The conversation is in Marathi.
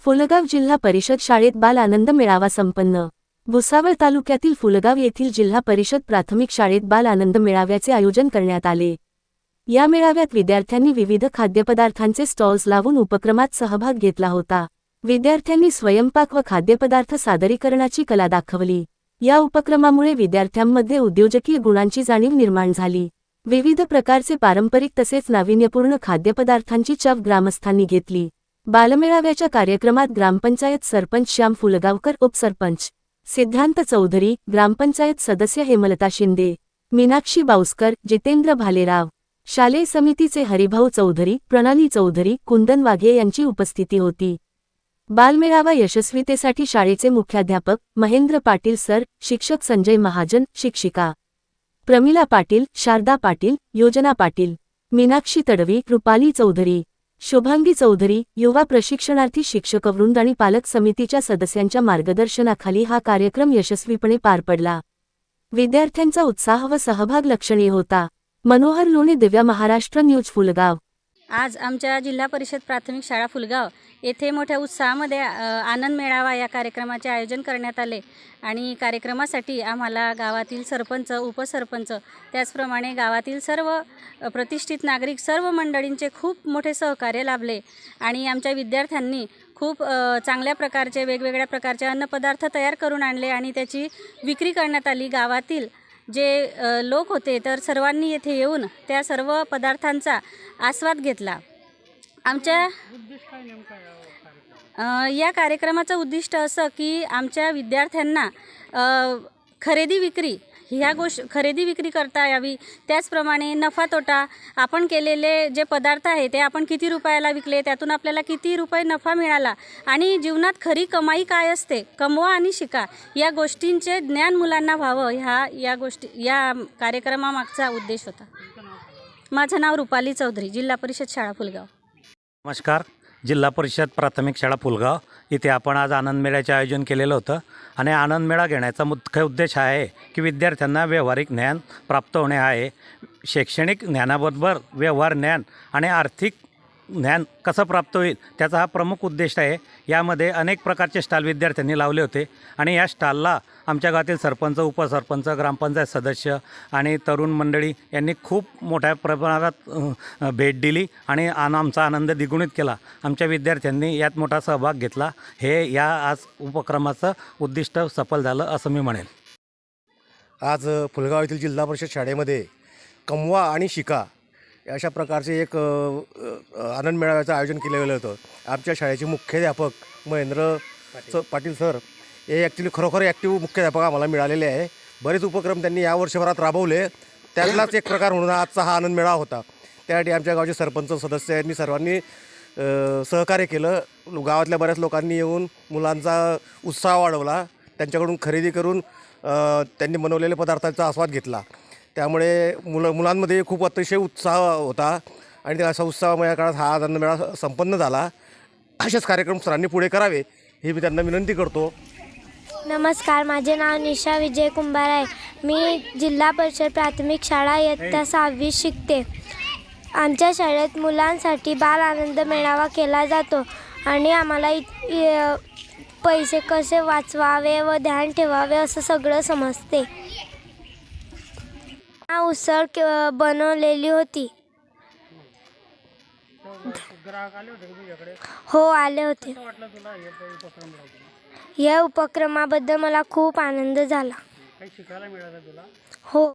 फुलगाव जिल्हा परिषद शाळेत बाल आनंद मेळावा संपन्न. भुसावळ तालुक्यातील फुलगाव येथील जिल्हा परिषद प्राथमिक शाळेत बाल आनंद मेळाव्याचे आयोजन करण्यात आले. या मेळाव्यात विद्यार्थ्यांनी विविध खाद्यपदार्थांचे स्टॉल्स लावून उपक्रमात सहभाग घेतला होता. विद्यार्थ्यांनी स्वयंपाक व खाद्यपदार्थ सादरीकरणाची कला दाखवली. या उपक्रमामुळे विद्यार्थ्यांमध्ये उद्योजकीय गुणांची जाणीव निर्माण झाली. विविध प्रकारचे पारंपरिक तसेच नाविन्यपूर्ण खाद्यपदार्थांची चव ग्रामस्थांनी घेतली. बालमेळाव्याच्या कार्यक्रमात ग्रामपंचायत सरपंच श्याम फुलगावकर उपसरपंच सिद्धांत चौधरी ग्रामपंचायत सदस्य हेमलता शिंदे मीनाक्षी बाउस्कर जितेंद्र भालेराव शालेय समितीचे हरिभाऊ चौधरी प्रणाली चौधरी कुंदन वाघे यांची उपस्थिती होती. बालमेळावा यशस्वीतेसाठी शाळेचे मुख्याध्यापक महेंद्र पाटील सर शिक्षक संजय महाजन शिक्षिका प्रमिला पाटील शारदा पाटील योजना पाटील मीनाक्षी तडवी रुपाली चौधरी शुभांगी चौधरी युवा प्रशिक्षणार्थी शिक्षकवृंद आणि पालक समितीच्या सदस्यांच्या मार्गदर्शनाखाली हा कार्यक्रम यशस्वीपणे पार पडला. विद्यार्थ्यांचा उत्साह व सहभाग लक्षणीय होता. मनोहर लोणे दिव्या महाराष्ट्र न्यूज फुलगाव. आज आमच्या जिल्हा परिषद प्राथमिक शाळा फुलगाव. येथे मोठ्या उत्साहामध्ये आनंद मेळावा या कार्यक्रमाचे आयोजन करण्यात आले. आणि कार्यक्रमासाठी आम्हाला गावातील सरपंच उपसरपंच त्याचप्रमाणे गावातील सर्व प्रतिष्ठित नागरिक सर्व मंडळींचे खूप मोठे सहकार्य लाभले. आणि आमच्या विद्यार्थ्यांनी खूप चांगल्या प्रकारचे वेगवेगळ्या प्रकारचे अन्नपदार्थ तयार करून आणले आणि त्याची विक्री करण्यात आली. गावातील जे लोक होते तर सर्वांनी येथे येऊन त्या सर्व पदार्थांचा आस्वाद घेतला. आमच्या या कार्यक्रमाचं उद्दिष्ट असं की आमच्या विद्यार्थ्यांना खरेदी विक्री ह्या गोष्ट खरेदी विक्री करता यावी. त्याचप्रमाणे नफा तोटा आपण केलेले जे पदार्थ आहे ते आपण किती रुपयाला विकले त्यातून आपल्याला किती रुपये नफा मिळाला आणि जीवनात खरी कमाई काय असते कमवा आणि शिका या गोष्टींचे ज्ञान मुलांना व्हावं ह्या या गोष्टी या कार्यक्रमामागचा उद्देश होता. माझं नाव रुपाली चौधरी जिल्हा परिषद शाळा फुलगाव. नमस्कार. जिल्हा परिषद प्राथमिक शाळा फुलगाव इथे आपण आज आनंद मेळ्याचे आयोजन केलेलं होतं. आणि आनंद मेळा घेण्याचा मुख्य उद्देश हा आहे की विद्यार्थ्यांना व्यावहारिक ज्ञान प्राप्त होणे हा आहे. शैक्षणिक ज्ञानाबरोबर व्यवहार ज्ञान आणि आर्थिक ज्ञान कसं प्राप्त होईल त्याचा हा प्रमुख उद्देश आहे. यामध्ये अनेक प्रकारचे स्टॉल विद्यार्थ्यांनी लावले होते आणि या स्टॉलला आमच्या गावातील सरपंच उपसरपंच ग्रामपंचायत सदस्य आणि तरुण मंडळी यांनी खूप मोठ्या प्रमाणात भेट दिली आणि आन आमचा आनंद द्विगुणित केला. आमच्या विद्यार्थ्यांनी यात मोठा सहभाग घेतला. हे या आज उपक्रमाचं उद्दिष्ट सफल झालं असं मी म्हणेन. आज फुलगाव येथील जिल्हा परिषद शाळेमध्ये कमवा आणि शिका अशा प्रकारचे एक आनंद मेळाव्याचं आयोजन केलं गेलं होतं. आमच्या शाळेचे मुख्याध्यापक महेंद्र च पाटील सर हे ॲक्च्युली खरोखर ॲक्टिव्ह मुख्याध्यापक आम्हाला मिळालेले आहे. बरेच उपक्रम त्यांनी या वर्षभरात राबवले. त्यातलाच एक प्रकार म्हणून आजचा हा आनंद मेळावा होता. त्यासाठी आमच्या गावचे सरपंच सदस्य यांनी सर्वांनी सहकार्य केलं. गावातल्या बऱ्याच लोकांनी येऊन मुलांचा उत्साह वाढवला. त्यांच्याकडून खरेदी करून त्यांनी बनवलेल्या पदार्थांचा आस्वाद घेतला. त्यामुळे मुलं मुलांमध्ये खूप अतिशय उत्साह होता आणि त्या असा उत्साहमय काळात हा आनंद मेळा संपन्न झाला. असेच कार्यक्रम सरांनी पुढे करावे हे मी त्यांना विनंती करतो. नमस्कार माझे नाव निशा विजय कुंभार आहे. मी जिल्हा परिषद प्राथमिक शाळा इयत्ता सहावी शिकते. आमच्या शाळेत मुलांसाठी बाल आनंद मेळावा केला जातो आणि आम्हाला पैसे कसे वाचवावे व ध्यान ठेवावे असं सगळं समजते. उसळ के- बनवलेली होती. हो आले होते. या उपक्रमाबद्दल मला खूप आनंद झाला. हो.